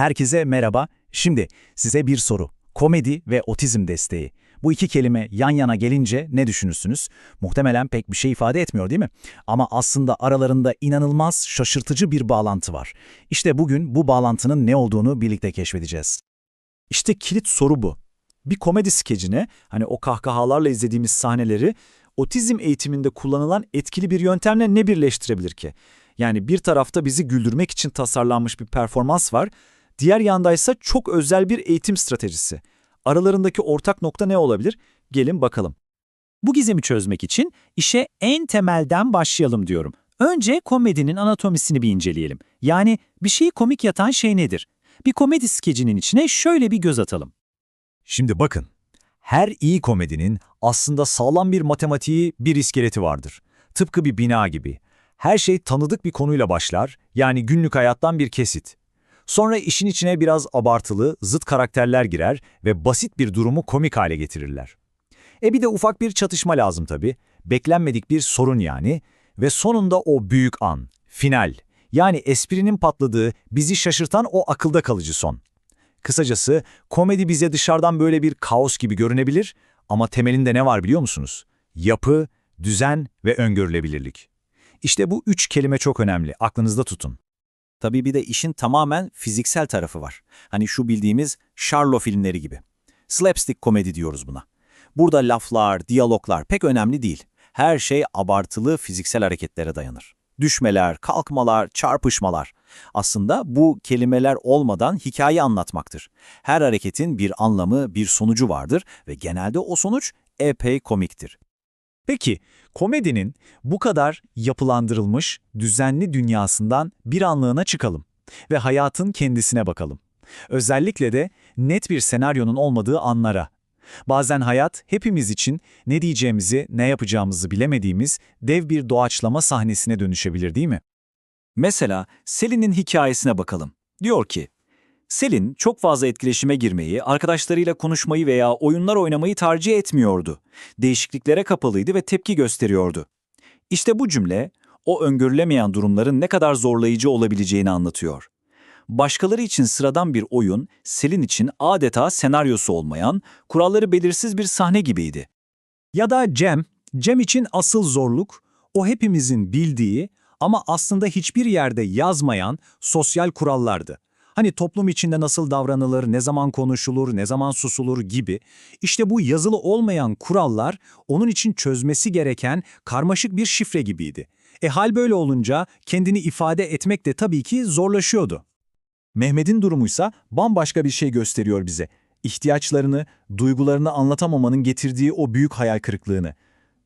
Herkese merhaba. Şimdi size bir soru. Komedi ve otizm desteği. Bu iki kelime yan yana gelince ne düşünürsünüz? Muhtemelen pek bir şey ifade etmiyor değil mi? Ama aslında aralarında inanılmaz şaşırtıcı bir bağlantı var. İşte bugün bu bağlantının ne olduğunu birlikte keşfedeceğiz. İşte kilit soru bu. Bir komedi skecine, hani o kahkahalarla izlediğimiz sahneleri otizm eğitiminde kullanılan etkili bir yöntemle ne birleştirebilir ki? Yani bir tarafta bizi güldürmek için tasarlanmış bir performans var, diğer yandaysa çok özel bir eğitim stratejisi. Aralarındaki ortak nokta ne olabilir? Gelin bakalım. Bu gizemi çözmek için işe en temelden başlayalım diyorum. Önce komedinin anatomisini bir inceleyelim. Yani bir şeyi komik yatan şey nedir? Bir komedi skecinin içine şöyle bir göz atalım. Şimdi bakın, her iyi komedinin aslında sağlam bir matematiği, bir iskeleti vardır. Tıpkı bir bina gibi. Her şey tanıdık bir konuyla başlar, yani günlük hayattan bir kesit. Sonra işin içine biraz abartılı, zıt karakterler girer ve basit bir durumu komik hale getirirler. E bir de ufak bir çatışma lazım tabii. Beklenmedik bir sorun yani. Ve sonunda o büyük an, final. Yani esprinin patladığı, bizi şaşırtan o akılda kalıcı son. Kısacası komedi bize dışarıdan böyle bir kaos gibi görünebilir ama temelinde ne var biliyor musunuz? Yapı, düzen ve öngörülebilirlik. İşte bu üç kelime çok önemli, aklınızda tutun. Tabii bir de işin tamamen fiziksel tarafı var. Hani şu bildiğimiz Charlo filmleri gibi. Slapstick komedi diyoruz buna. Burada laflar, diyaloglar pek önemli değil. Her şey abartılı fiziksel hareketlere dayanır. Düşmeler, kalkmalar, çarpışmalar. Aslında bu kelimeler olmadan hikaye anlatmaktır. Her hareketin bir anlamı, bir sonucu vardır ve genelde o sonuç epey komiktir. Peki, komedinin bu kadar yapılandırılmış, düzenli dünyasından bir anlığına çıkalım ve hayatın kendisine bakalım. Özellikle de net bir senaryonun olmadığı anlara. Bazen hayat hepimiz için ne diyeceğimizi, ne yapacağımızı bilemediğimiz dev bir doğaçlama sahnesine dönüşebilir değil mi? Mesela Selin'in hikayesine bakalım. Diyor ki, Selin çok fazla etkileşime girmeyi, arkadaşlarıyla konuşmayı veya oyunlar oynamayı tercih etmiyordu. Değişikliklere kapalıydı ve tepki gösteriyordu. İşte bu cümle, o öngörülemeyen durumların ne kadar zorlayıcı olabileceğini anlatıyor. Başkaları için sıradan bir oyun, Selin için adeta senaryosu olmayan, kuralları belirsiz bir sahne gibiydi. Ya da Cem, Cem için asıl zorluk, o hepimizin bildiği ama aslında hiçbir yerde yazmayan sosyal kurallardı. Hani toplum içinde nasıl davranılır, ne zaman konuşulur, ne zaman susulur gibi. İşte bu yazılı olmayan kurallar onun için çözmesi gereken karmaşık bir şifre gibiydi. E hal böyle olunca kendini ifade etmek de tabii ki zorlaşıyordu. Mehmet'in durumuysa bambaşka bir şey gösteriyor bize. İhtiyaçlarını, duygularını anlatamamanın getirdiği o büyük hayal kırıklığını.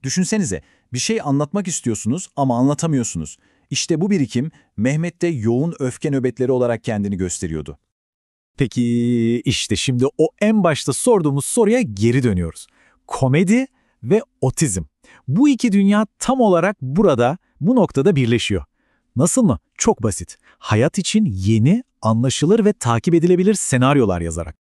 Düşünsenize, bir şey anlatmak istiyorsunuz ama anlatamıyorsunuz. İşte bu birikim Mehmet'te yoğun öfke nöbetleri olarak kendini gösteriyordu. Peki işte şimdi o en başta sorduğumuz soruya geri dönüyoruz. Komedi ve otizm. Bu iki dünya tam olarak burada, bu noktada birleşiyor. Nasıl mı? Çok basit. Hayat için yeni, anlaşılır ve takip edilebilir senaryolar yazarak.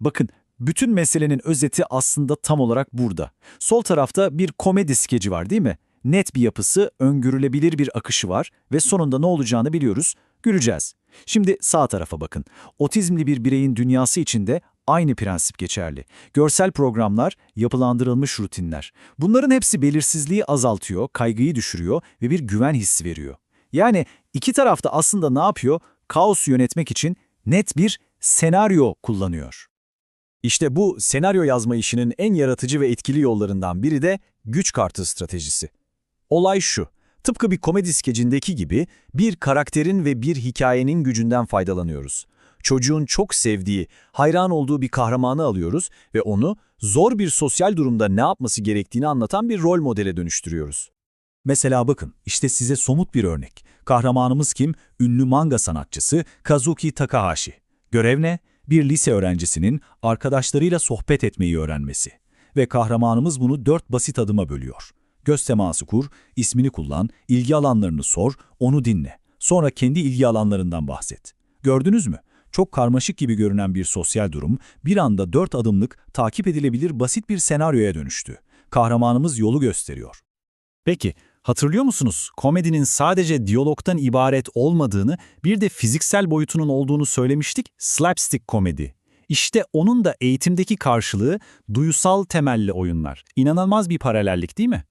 Bakın, bütün meselenin özeti aslında tam olarak burada. Sol tarafta bir komedi skeci var değil mi? Net bir yapısı, öngörülebilir bir akışı var ve sonunda ne olacağını biliyoruz, göreceğiz. Şimdi sağ tarafa bakın. Otizmli bir bireyin dünyası içinde aynı prensip geçerli. Görsel programlar, yapılandırılmış rutinler. Bunların hepsi belirsizliği azaltıyor, kaygıyı düşürüyor ve bir güven hissi veriyor. Yani iki tarafta aslında ne yapıyor? Kaosu yönetmek için net bir senaryo kullanıyor. İşte bu senaryo yazma işinin en yaratıcı ve etkili yollarından biri de güç kartı stratejisi. Olay şu, tıpkı bir komedi skecindeki gibi bir karakterin ve bir hikayenin gücünden faydalanıyoruz. Çocuğun çok sevdiği, hayran olduğu bir kahramanı alıyoruz ve onu zor bir sosyal durumda ne yapması gerektiğini anlatan bir rol modele dönüştürüyoruz. Mesela bakın, işte size somut bir örnek. Kahramanımız kim? Ünlü manga sanatçısı Kazuki Takahashi. Görev ne? Bir lise öğrencisinin arkadaşlarıyla sohbet etmeyi öğrenmesi. Ve kahramanımız bunu dört basit adıma bölüyor. Göz teması kur, ismini kullan, ilgi alanlarını sor, onu dinle. Sonra kendi ilgi alanlarından bahset. Gördünüz mü? Çok karmaşık gibi görünen bir sosyal durum bir anda dört adımlık, takip edilebilir basit bir senaryoya dönüştü. Kahramanımız yolu gösteriyor. Peki, Hatırlıyor musunuz? Komedinin sadece diyalogtan ibaret olmadığını, bir de fiziksel boyutunun olduğunu söylemiştik. Slapstick komedi. İşte onun da eğitimdeki karşılığı duyusal temelli oyunlar. İnanılmaz bir paralellik değil mi?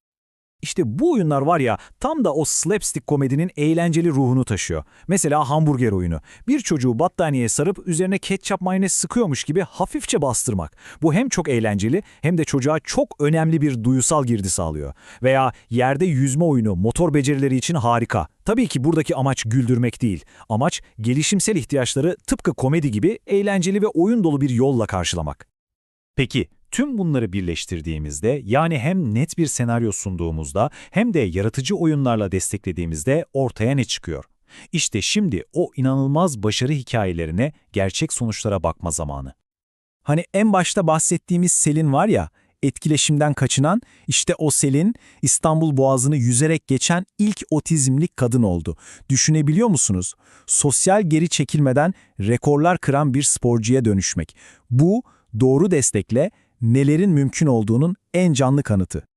İşte bu oyunlar var ya tam da o slapstick komedinin eğlenceli ruhunu taşıyor. Mesela hamburger oyunu. Bir çocuğu battaniyeye sarıp üzerine ketçap mayonez sıkıyormuş gibi hafifçe bastırmak. Bu hem çok eğlenceli hem de çocuğa çok önemli bir duyusal girdi sağlıyor. Veya yerde yüzme oyunu motor becerileri için harika. Tabii ki buradaki amaç güldürmek değil. Amaç gelişimsel ihtiyaçları tıpkı komedi gibi eğlenceli ve oyun dolu bir yolla karşılamak. Peki tüm bunları birleştirdiğimizde yani hem net bir senaryo sunduğumuzda hem de yaratıcı oyunlarla desteklediğimizde ortaya ne çıkıyor? İşte şimdi o inanılmaz başarı hikayelerine, gerçek sonuçlara bakma zamanı. Hani en başta bahsettiğimiz Selin var ya, etkileşimden kaçınan, işte o Selin İstanbul Boğazı'nı yüzerek geçen ilk otizmli kadın oldu. Düşünebiliyor musunuz? Sosyal geri çekilmeden rekorlar kıran bir sporcuya dönüşmek. Bu doğru destekle nelerin mümkün olduğunun en canlı kanıtı.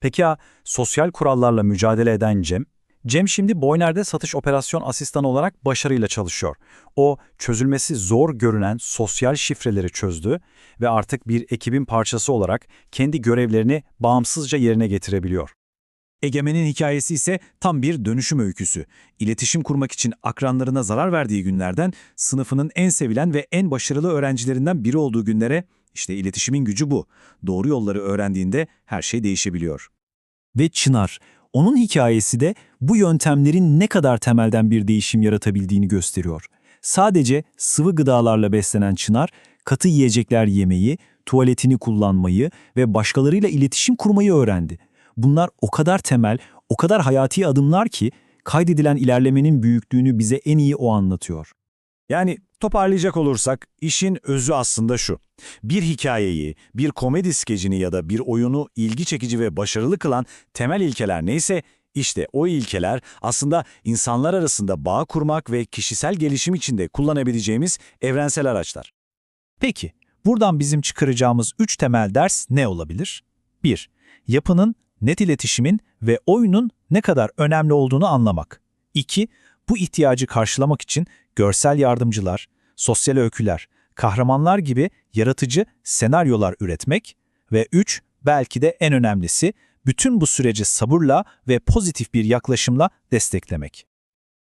Peki ya sosyal kurallarla mücadele eden Cem? Cem şimdi Boyner'de satış operasyon asistanı olarak başarıyla çalışıyor. O çözülmesi zor görünen sosyal şifreleri çözdü ve artık bir ekibin parçası olarak kendi görevlerini bağımsızca yerine getirebiliyor. Egemen'in hikayesi ise tam bir dönüşüm öyküsü. İletişim kurmak için akranlarına zarar verdiği günlerden sınıfının en sevilen ve en başarılı öğrencilerinden biri olduğu günlere işte iletişimin gücü bu. Doğru yolları öğrendiğinde her şey değişebiliyor. Ve Çınar, onun hikayesi de bu yöntemlerin ne kadar temelden bir değişim yaratabildiğini gösteriyor. Sadece sıvı gıdalarla beslenen Çınar, katı yiyecekler yemeyi, tuvaletini kullanmayı ve başkalarıyla iletişim kurmayı öğrendi. Bunlar o kadar temel, o kadar hayati adımlar ki kaydedilen ilerlemenin büyüklüğünü bize en iyi o anlatıyor. Yani toparlayacak olursak işin özü aslında şu. Bir hikayeyi, bir komedi skecini ya da bir oyunu ilgi çekici ve başarılı kılan temel ilkeler neyse işte o ilkeler aslında insanlar arasında bağ kurmak ve kişisel gelişim için de kullanabileceğimiz evrensel araçlar. Peki, buradan bizim çıkaracağımız üç temel ders ne olabilir? 1. Yapının, net iletişimin ve oyunun ne kadar önemli olduğunu anlamak. 2. Bu ihtiyacı karşılamak için görsel yardımcılar, sosyal öyküler, kahramanlar gibi yaratıcı senaryolar üretmek. Ve 3. Belki de en önemlisi, bütün bu süreci sabırla ve pozitif bir yaklaşımla desteklemek.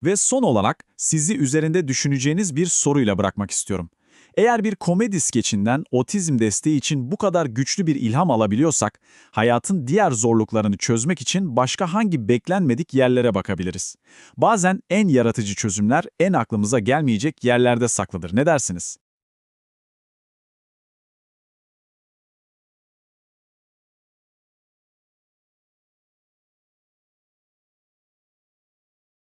Ve son olarak sizi üzerinde düşüneceğiniz bir soruyla bırakmak istiyorum. Eğer bir komedi skeçinden otizm desteği için bu kadar güçlü bir ilham alabiliyorsak, hayatın diğer zorluklarını çözmek için başka hangi beklenmedik yerlere bakabiliriz? Bazen en yaratıcı çözümler en aklımıza gelmeyecek yerlerde saklıdır. Ne dersiniz?